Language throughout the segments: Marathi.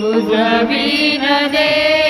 ઉજવી દે.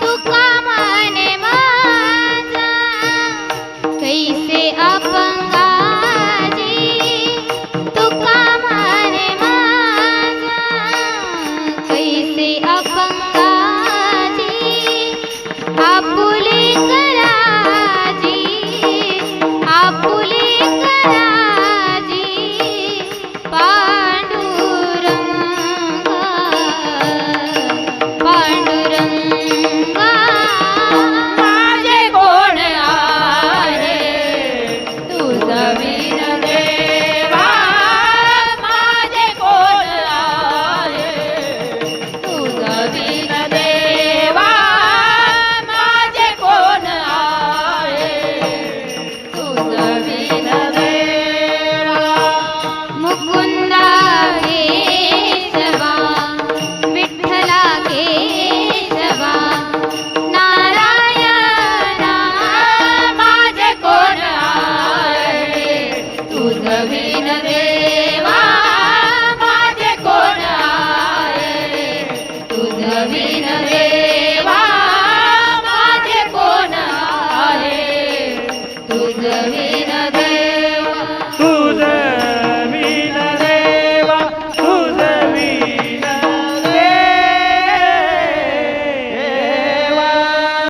तुका कैसे आपण